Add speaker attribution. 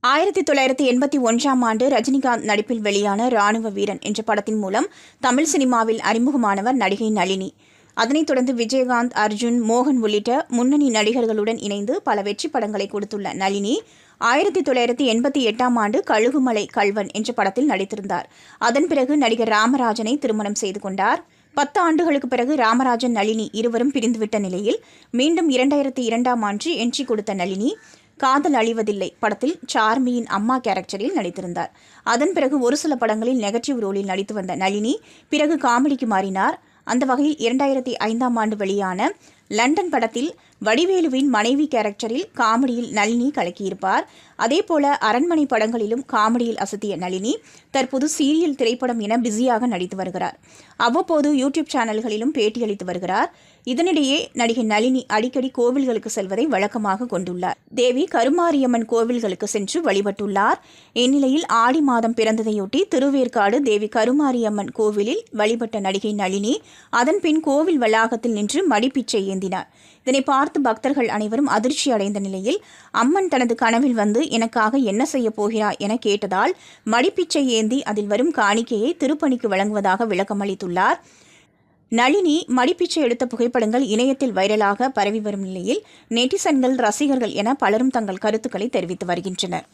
Speaker 1: ஆயிரத்தி தொள்ளாயிரத்தி எண்பத்தி ஒன்றாம் ஆண்டு ரஜினிகாந்த் நடிப்பில் வெளியான ராணுவ வீரன் என்ற படத்தின் மூலம் தமிழ் சினிமாவில் அறிமுகமானவர் நடிகை நளினி. அதனைத் தொடர்ந்து விஜயகாந்த் அர்ஜுன் மோகன் உள்ளிட்ட முன்னணி நடிகர்களுடன் இணைந்து பல வெற்றி படங்களை கொடுத்துள்ள நளினி ஆயிரத்தி தொள்ளாயிரத்தி எண்பத்தி எட்டாம் ஆண்டு கழுகுமலை கல்வன் என்ற படத்தில் நடித்திருந்தார். அதன் பிறகு நடிகர் ராமராஜனை திருமணம் செய்து கொண்டார். பத்து ஆண்டுகளுக்கு பிறகு ராமராஜன் நளினி இருவரும் பிரிந்துவிட்ட நிலையில் மீண்டும் இரண்டாயிரத்தி இரண்டாம் ஆண்டு என்ட்ரி கொடுத்த நளினி காதல் அழிவதில்லை படத்தில் சார்மியின் அம்மா கேரக்டரில் நடித்திருந்தார். அதன் பிறகு ஒரு சில படங்களில் நெகட்டிவ் ரோலில் நடித்து வந்த நளினி பிறகு காமெடிக்கு மாறினார். அந்த வகையில் இரண்டாயிரத்தி ஐந்தாம் ஆண்டு வெளியான லண்டன் படத்தில் வடிவேலுவின் மனைவி கேரக்டரில் காமெடியில் நளினி கலக்கியிருப்பார். அதேபோல அரண்மனை படங்களிலும் காமெடியில் அசத்திய நளினி தற்போது சீரியல் திரைப்படம் என பிஸியாக நடித்து வருகிறார். அவ்வப்போது யூடியூப் சேனல்களிலும் பேட்டியளித்து வருகிறார். இதனிடையே நடிகை நளினி அடிக்கடி கோவில்களுக்கு செல்வதை வழக்கமாக கொண்டுள்ளார். தேவி கருமாரியம்மன் கோவில்களுக்கு சென்று வழிபட்டுள்ளார். இந்நிலையில் ஆடி மாதம் பிறந்ததையொட்டி திருவேற்காடு தேவி கருமாரியம்மன் கோவிலில் வழிபட்ட நடிகை நளினி அதன்பின் கோவில் வளாகத்தில் நின்று மடிப்பிச்சை ஏந்தினார். இதனை பார்த்து பக்தர்கள் அனைவரும் அதிர்ச்சி அடைந்த நிலையில் அம்மன் தனது கனவில் வந்து எனக்காக என்ன செய்ய போகிறார் என கேட்டதால் மடிப்பிச்சை ஏந்தி அதில் வரும் காணிக்கையை திருப்பணிக்கு வழங்குவதாக விளக்கமளித்துள்ளார் நளினி மடிப்பிச்சை எடுத்த புகைப்படங்கள் இணையத்தில் வைரலாக பரவி வரும் நிலையில் நெட்டிசன்கள் ரசிகர்கள் என பலரும் தங்கள் கருத்துக்களை தெரிவித்து வருகின்றனர்.